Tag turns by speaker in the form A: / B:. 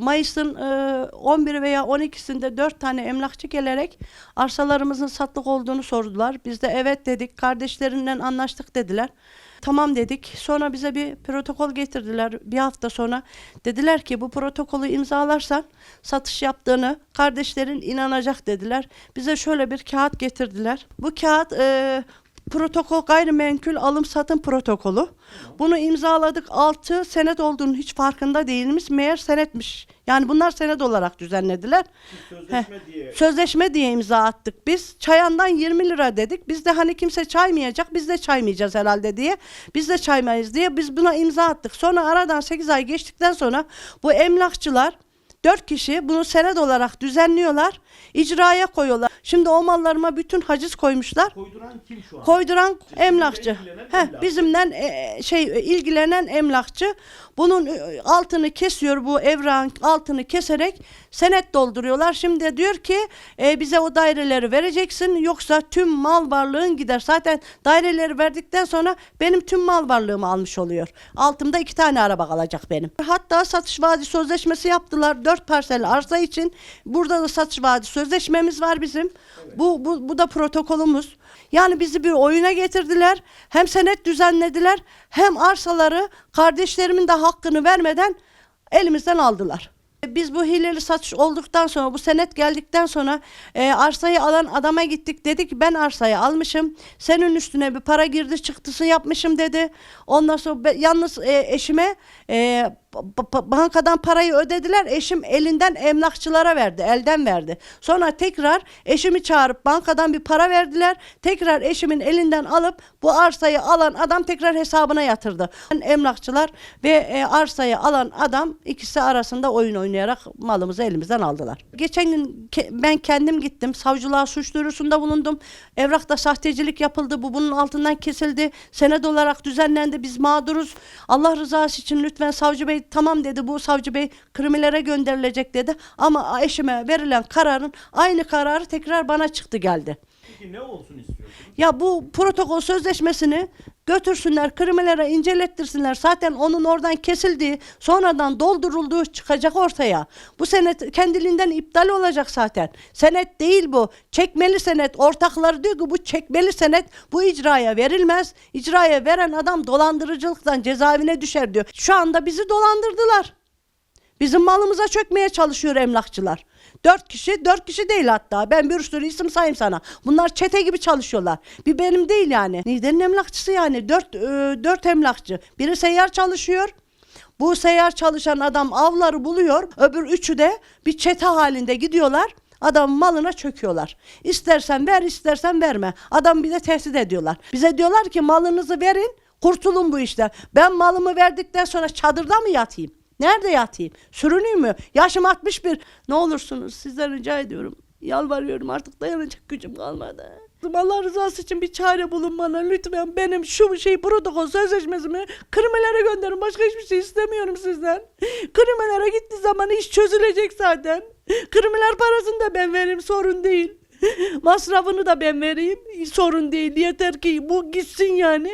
A: Mayıs'ın e, 11 veya 12'sinde 4 tane emlakçı gelerek arsalarımızın satlık olduğunu sordular. Biz de evet dedik. Kardeşlerinden anlaştık dediler. Tamam dedik. Sonra bize bir protokol getirdiler bir hafta sonra. Dediler ki bu protokolü imzalarsan satış yaptığını kardeşlerin inanacak dediler. Bize şöyle bir kağıt getirdiler. Bu kağıt e, protokol gayrimenkul alım satım protokolü. Bunu imzaladık. Altı senet olduğunu hiç farkında değilmiş. Meğer senetmiş. Yani bunlar senet olarak düzenlediler.
B: Sözleşme diye
A: Sözleşme diye imza attık biz. Çayandan 20 lira dedik. Biz de hani kimse çaymayacak, biz de çaymayacağız herhalde diye. Biz de çaymayız diye biz buna imza attık. Sonra aradan 8 ay geçtikten sonra bu emlakçılar 4 kişi bunu senet olarak düzenliyorlar. icraya koyuyorlar. Şimdi o mallarıma bütün haciz koymuşlar.
B: koyduran kim şu an?
A: Koyduran emlakçı. Heh,
B: emlakçı.
A: bizimden e, şey e, ilgilenen emlakçı bunun e, altını kesiyor bu evran altını keserek senet dolduruyorlar. Şimdi diyor ki e, bize o daireleri vereceksin yoksa tüm mal varlığın gider. Zaten daireleri verdikten sonra benim tüm mal varlığımı almış oluyor. Altımda iki tane araba kalacak benim. Hatta satış vaadi sözleşmesi yaptılar. Dört parsel arsa için. Burada da satış vaadi sözleşmemiz var bizim. Bu, bu, bu da protokolümüz. Yani bizi bir oyuna getirdiler. Hem senet düzenlediler hem arsaları kardeşlerimin de hakkını vermeden elimizden aldılar. Biz bu hileli satış olduktan sonra bu senet geldikten sonra e, arsayı alan adama gittik dedi ki ben arsayı almışım senin üstüne bir para girdi çıktısı yapmışım dedi. Ondan sonra be- yalnız e, eşime e, bankadan parayı ödediler eşim elinden emlakçılara verdi elden verdi. Sonra tekrar eşimi çağırıp bankadan bir para verdiler tekrar eşimin elinden alıp bu arsayı alan adam tekrar hesabına yatırdı. Emlakçılar ve e, arsayı alan adam ikisi arasında oyun oynayarak malımızı elimizden aldılar. Geçen gün ben kendim gittim. Savcılığa suç duyurusunda bulundum. Evrakta sahtecilik yapıldı. Bu bunun altından kesildi. Senet olarak düzenlendi. Biz mağduruz. Allah rızası için lütfen savcı bey tamam dedi. Bu savcı bey kriminlere gönderilecek dedi. Ama eşime verilen kararın aynı kararı tekrar bana çıktı geldi.
B: Peki ne olsun istiyorsunuz?
A: Ya bu protokol sözleşmesini götürsünler, kriminalere incelettirsinler. Zaten onun oradan kesildiği, sonradan doldurulduğu çıkacak ortaya. Bu senet kendiliğinden iptal olacak zaten. Senet değil bu. Çekmeli senet. Ortakları diyor ki bu çekmeli senet bu icraya verilmez. İcraya veren adam dolandırıcılıktan cezaevine düşer diyor. Şu anda bizi dolandırdılar. Bizim malımıza çökmeye çalışıyor emlakçılar. Dört kişi, dört kişi değil hatta. Ben bir sürü isim sayayım sana. Bunlar çete gibi çalışıyorlar. Bir benim değil yani. Niğde'nin emlakçısı yani. Dört, e, dört emlakçı. Biri seyyar çalışıyor. Bu seyyar çalışan adam avları buluyor. Öbür üçü de bir çete halinde gidiyorlar. Adamın malına çöküyorlar. İstersen ver, istersen verme. Adam bir de tehdit ediyorlar. Bize diyorlar ki malınızı verin, kurtulun bu işten. Ben malımı verdikten sonra çadırda mı yatayım? Nerede yatayım? Sürüneyim mü? Yaşım 61. Ne olursunuz sizden rica ediyorum. Yalvarıyorum artık dayanacak gücüm kalmadı. Allah rızası için bir çare bulun bana lütfen. Benim şu şey protokol sözleşmesimi krimelere gönderin. Başka hiçbir şey istemiyorum sizden. Krimelere gittiği zaman iş çözülecek zaten. Krimeler parasını da ben veririm sorun değil. Masrafını da ben vereyim sorun değil. Yeter ki bu gitsin yani.